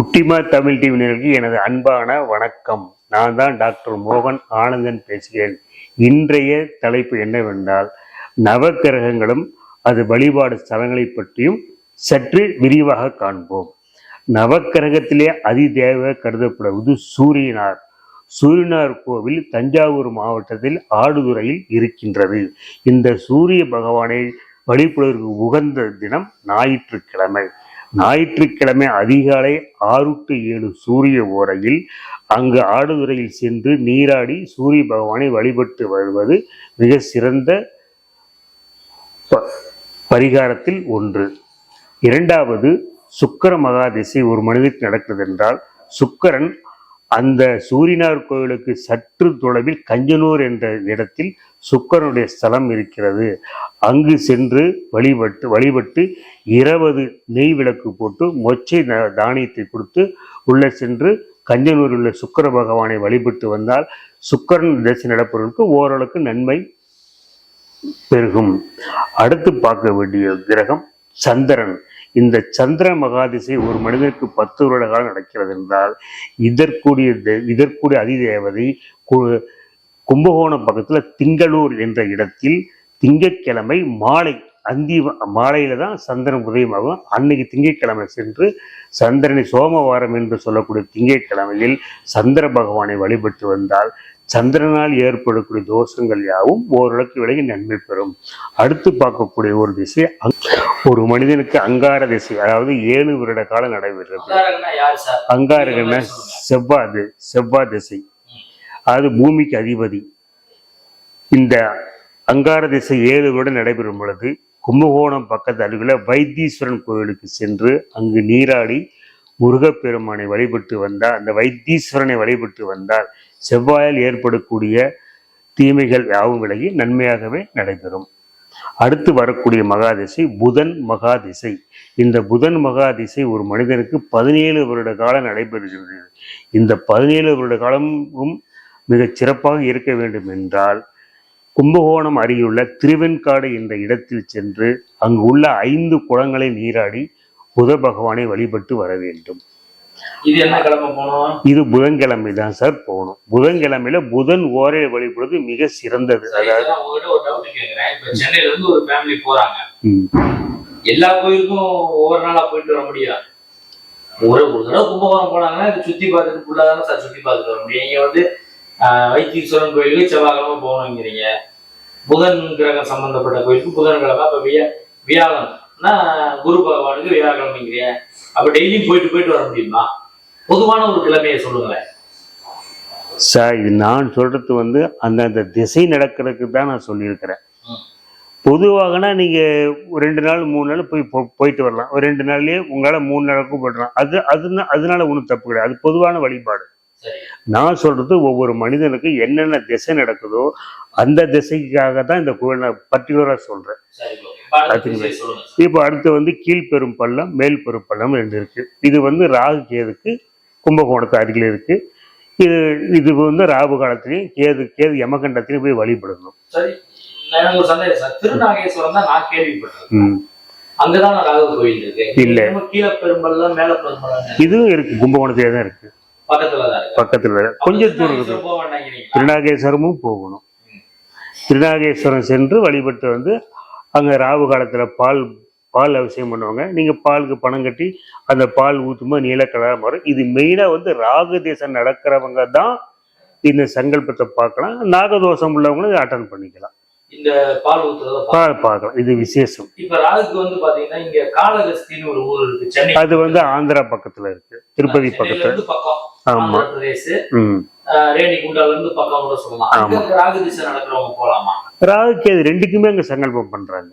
குட்டிமா தமிழ் டிவி எனது அன்பான வணக்கம். நான் தான் டாக்டர் மோகன் ஆனந்தன் பேசுகிறேன். இன்றைய தலைப்பு என்னவென்றால் நவக்கிரகங்களும் அது வழிபாடு ஸ்தலங்களை பற்றியும் சற்று விரிவாக காண்போம். நவக்கிரகத்திலே அதிதேவ கருதப்படுவது சூரியனார். சூரியனார் கோவில் தஞ்சாவூர் மாவட்டத்தில் ஆடுதுறையில் இருக்கின்றது. இந்த சூரிய பகவானை வழிபடுவதற்கு உகந்த தினம் ஞாயிற்றுக்கிழமை. ஞாயிற்றுக்கிழமை அதிகாலை ஆறு டு ஏழு சூரிய ஓரையில் அங்கு ஆடுதுறையில் சென்று நீராடி சூரிய பகவானை வழிபட்டு வருவது மிக சிறந்த பரிகாரத்தில் ஒன்று. இரண்டாவது சுக்கர மகாதிசை ஒரு மனிதனுக்கு நடக்கிறது என்றால் சுக்கிரன் அந்த சூரியனார் கோவிலுக்கு சற்று தொலைவில் கஞ்சனூர் என்ற இடத்தில் சுக்கரனுடைய ஸ்தலம் இருக்கிறது. அங்கு சென்று வழிபட்டு வழிபட்டு இருபது நெய் விளக்கு போட்டு மொச்சை தானியத்தை கொடுத்து உள்ளே சென்று கஞ்சனூரில் உள்ள சுக்கிர பகவானை வழிபட்டு வந்தால் சுக்கரன் தசை நடப்பவர்களுக்கு ஓரளவுக்கு நன்மை பெருகும். அடுத்து பார்க்க வேண்டிய கிரகம் சந்திரன். இந்த சந்திர மகாதிசை ஒரு மனிதனுக்கு பத்து வருட காலம் நடக்கிறது என்றால் இதற்குரிய இதற்குரிய அதிதேவதை கு- கும்பகோணம் பக்கத்தில் திங்களூர் என்ற இடத்தில் திங்கட்கிழமை மாலை அந்தி மாலையில தான் சந்திரன் உதயமாகும். அன்னைக்கு திங்கட்கிழமை சென்று சந்திரனை சோமவாரம் என்று சொல்லக்கூடிய திங்கட்கிழமையில் சந்திர பகவானை வழிபட்டு வந்தால் சந்திரனால் ஏற்படக்கூடிய தோஷங்கள் யாவும் ஓரளவுக்கு விலகி நன்மை பெறும். அடுத்து பார்க்கக்கூடிய ஒரு திசை ஒரு மனிதனுக்கு அங்கார திசை அதாவது ஏழு வருட காலம் நடைபெறுறது. அங்காரகன்னா அங்காரகன செவ்வாய் திசை. அது பூமிக்கு அதிபதி. இந்த அங்கார திசை ஏழு வருடம் நடைபெறும் பொழுது கும்பகோணம் பக்கத்து அருகில் வைத்தீஸ்வரன் கோவிலுக்கு சென்று அங்கு நீராடி முருகப்பெருமானை வழிபட்டு வந்தால் அந்த வைத்தீஸ்வரனை வழிபட்டு வந்தால் செவ்வாயால் ஏற்படக்கூடிய தீமைகள் யாவும் விலகி நன்மையாகவே நடைபெறும். அடுத்து வரக்கூடிய மகாதிசை புதன் மகாதிசை. இந்த புதன் மகாதிசை ஒரு மனிதனுக்கு பதினேழு வருட காலம் நடைபெறுகிறது. இந்த பதினேழு வருட காலமும் மிகச் சிறப்பாக இருக்க வேண்டும் என்றால் கும்பகோணம் அருகிலுள்ள திருவெண்காடு என்ற இடத்தில் சென்று அங்கு உள்ள ஐந்து குளங்களை நீராடி புத பகவானை வழிபட்டு வர வேண்டும். இது என்ன கிழமை போனோம்? இது புதன்கிழமை தான் சார் போகணும் புதன்கிழமையில புதன் ஓரை வழிபடுவது மிக சிறந்தது. அதாவது ஒரு டவுட் கேக்குறேன். இப்ப சென்னையில இருந்து ஒரு ஃபேமிலி போறாங்க. எல்லா கோயிலுக்கும் ஒவ்வொரு நாளா போயிட்டு வர முடியாது ஒரு ஒரு தடவை கும்பகோணம் போனாங்கன்னா இது சுத்தி பார்த்துட்டு ஃபுல்லா தானே சார் சுத்தி பார்த்துட்டு வர முடியும். நீங்க வந்து ஆஹ், வைத்தீஸ்வரன் கோயிலுக்கு செவ்வாய்க்கிழமை போகணுங்கிறீங்க. புதன் கிரகம் சம்பந்தப்பட்ட கோயிலுக்கு புதன்கிழமை. அப்ப வியா வியாழன்னா குரு பகவானுக்கு வியாழக்கிழமைங்கிறீங்க. அப்ப டெய்லியும் போயிட்டு போயிட்டு வர முடியுமா? பொதுவான ஒரு கிழமையை சொல்லுங்களேன். சார் இது நான் சொல்றது வந்து அந்தந்த திசை நடக்கிறதுக்கு தான் நான் சொல்லியிருக்கிறேன். பொதுவாகனா நீங்க ரெண்டு நாள் மூணு நாள் போய் போயிட்டு வரலாம். ஒரு ரெண்டு நாள்லயே உங்களால மூணு நாளுக்கும் போயிடலாம் அது அது அதனால ஒன்றும் தப்பு கிடையாது. அது பொதுவான வழிபாடு. நான் சொல்றது ஒவ்வொரு மனிதனுக்கு என்னென்ன திசை நடக்குதோ அந்த திசைக்காக தான் இந்த கோவில் நான் பர்டிகுலரா சொல்றேன். இப்ப அடுத்த வந்து கீழ்பெரும் பள்ளம் மேல் பெரும் பள்ளம் ரெண்டு இருக்கு. இது வந்து ராகு கேதுக்கு கும்பகோணத்து அருகில் இருக்கு. இது இது வந்து ராகு காலத்திலையும் கேது கேது யமகண்டத்திலையும் போய் வழிபடணும். சரி திருநாகேஸ்வரம் தான் நான் கேள்விப்பட்டிருக்கேன். ம். அங்கதான் ராகு கோயில் இருக்கு. இல்ல. நம்ம கீழே பெரும்பல்லாம் மேல பெரும்பல்லாம் இதுவும் இருக்கு. கும்பகோணத்திலே தான் இருக்கு. பக்கத்துல கொஞ்சம் தூரம் இருக்கு? திருநாகேஸ்வரமும் போகணும். திருநாகேஸ்வரம் சென்று வழிபட்டு வந்து அங்கே ராகு காலத்தில் பால் பால் அவசியம் பண்ணுவாங்க. நீங்கள் பாலுக்கு பணம் கட்டி அந்த பால் ஊற்றும்போது நீலக்கலராக வரும் இது மெயினாக வந்து ராகு தேசம் நடக்கிறவங்க தான் இந்த சங்கல்பத்தை பார்க்கலாம். நாகதோஷம் உள்ளவங்களும் அட்டன் பண்ணிக்கலாம். இந்த பால் ஊத்துறத பார்க்கலாம். இது விசேஷம். இப்ப ராகுக்கு வந்து பாத்தீங்கன்னா இங்க காளகஸ்தின்னு ஒரு ஊர் இருக்கு சென்னை. அது வந்து ஆந்திரா பக்கத்துல இருக்கு. திருப்பதி பக்கத்துல. பக்கம் ஆமா. பிரதேஷ் ம். ஆஹ், ரேணிகுண்டால இருந்து பக்கம் கூட சொல்லலாம். அங்க ஆமா. ராகு திசை நடக்கிறவங்க போலாமா? ராகு கேது ரெண்டுக்குமே அங்க சங்கல்பம் பண்றாங்க.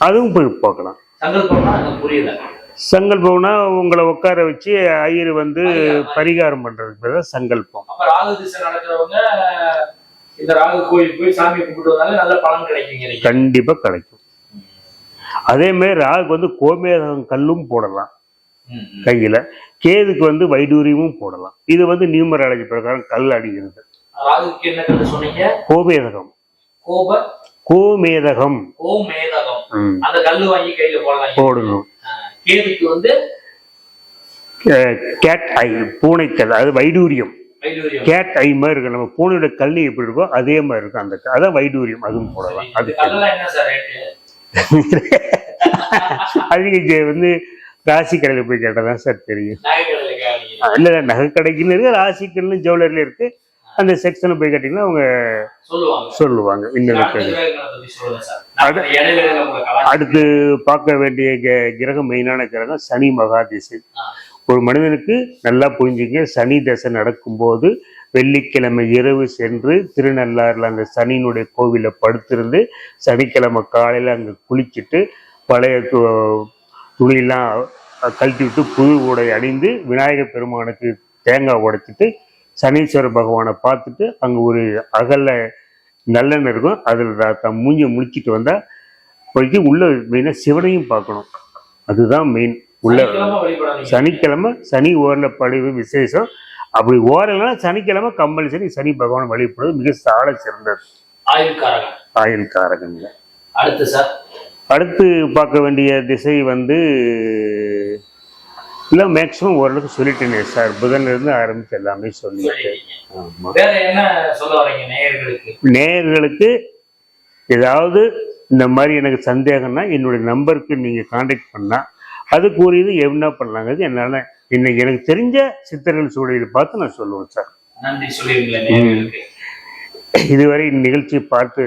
அதுவும் போய் பார்க்கலாம். சங்கல்பம்னா எனக்கு புரியல. சங்கல்பம்னா உங்களை உட்கார வச்சு ஐயர் வந்து பரிகாரம். பண்றதுக்கு சங்கல்பம். ராகு திசை நடக்கிறவங்க இந்த ராகு கோயிலுக்கு போய் சாமி கும்பிட்டு வந்தாலே நல்ல பலன் கிடைக்குங்கிறீங்க கண்டிப்பா கிடைக்கும். அதே மாதிரி ராகுக்கு வந்து கோமேதகம் கல்லும் போடலாம். கையில. கேதுக்கு வந்து வைடூரியமும் போடலாம். இது வந்து நியூமராலஜி பிரகாரம் கல் அடிக்கிறது. ராகுக்கு என்ன கல்லு சொன்னீங்க? கோமேதகம். கோப? கோமேதகம். கோமேதகம். அந்த கல்லு வாங்கி கையில போடலாம். போடணும். கேதுக்கு வந்து கேட் ஐ பூனைக்கல் அது வைடூரியம். கேட் ஐ மாதிரி இருக்கும் நம்ம பூனையோட கல்லி எப்படி இருக்கோ அதே மாதிரி இருக்கும் அந்த அதான் வைடூரியம். அதுவும் போடலாம். அது அது வந்து ராசி கடையில் போய் கேட்டால் தான் சார் தெரியும். இல்லை நகை கடைக்குன்னு இருக்கு ராசிக்குன்னு ஜுவல்லரியில் இருக்கு. அந்த செக்ஷனை போய் கேட்டிங்கன்னா அவங்க சொல்லுவாங்க. இன்னும் அடுத்த பார்க்க வேண்டிய கிரகம் மெயினான கிரகம் சனி மகா திசை ஆ. ஒரு மனிதனுக்கு நல்லா புரிஞ்சுங்க. சனி தசை நடக்கும்போது வெள்ளிக்கிழமை இரவு சென்று திருநள்ளாறில் அந்த சனியினுடைய கோவிலில் படுத்திருந்து சனிக்கிழமை காலையில் அங்கே குளிச்சுட்டு பழைய து- துணியெல்லாம் கழட்டி விட்டு புது உடை அணிந்து விநாயகர் பெருமானுக்கு தேங்காய் உடைச்சிட்டு சனீஸ்வர பகவானை பார்த்துட்டு அங்கே ஒரு அகல நல்லெண்ணெய் இருக்கும். அதில் தன் மூஞ்சி முழிச்சிட்டு வந்தால் போய்க்கு உள்ள மெயினாக சிவனையும் பார்க்கணும். அதுதான் மெயின் உள்ள சனிக்கிழமை சனி ஓரில் படிவு விசேஷம். அப்படி ஓரலைனா சனிக்கிழமை கம்பல்சரி சனி பகவான் வழிபடுவது மிக சால சிறந்தது. ஆயுள் காரகங்க அடுத்து சார். அடுத்து பார்க்க வேண்டிய திசை வந்து இல்லை மேக்ஸிமம் ஓரளவுக்கு சொல்லிட்டேனே சார். புதன்ல இருந்து ஆரம்பித்து எல்லாமே சொல்லிட்டேன் நேயர்களுக்கு? ஏதாவது இந்த மாதிரி எனக்கு சந்தேகம்னா என்னுடைய நம்பருக்கு நீங்கள் காண்டாக்ட் பண்ணால் அதுக்குரியது என்ன பண்ணலாங்க என்னால் இன்னைக்கு எனக்கு தெரிஞ்ச சித்தர்கள் சூழலை பார்த்து நான் சொல்லுவேன் சார். இதுவரை நிகழ்ச்சியை பார்த்து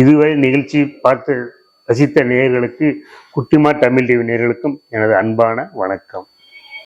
இதுவரை நிகழ்ச்சி பார்த்து ரசித்த நேயர்களுக்கு குட்டிமா தமிழ் டிவி நேயர்களுக்கும் எனது அன்பான வணக்கம்.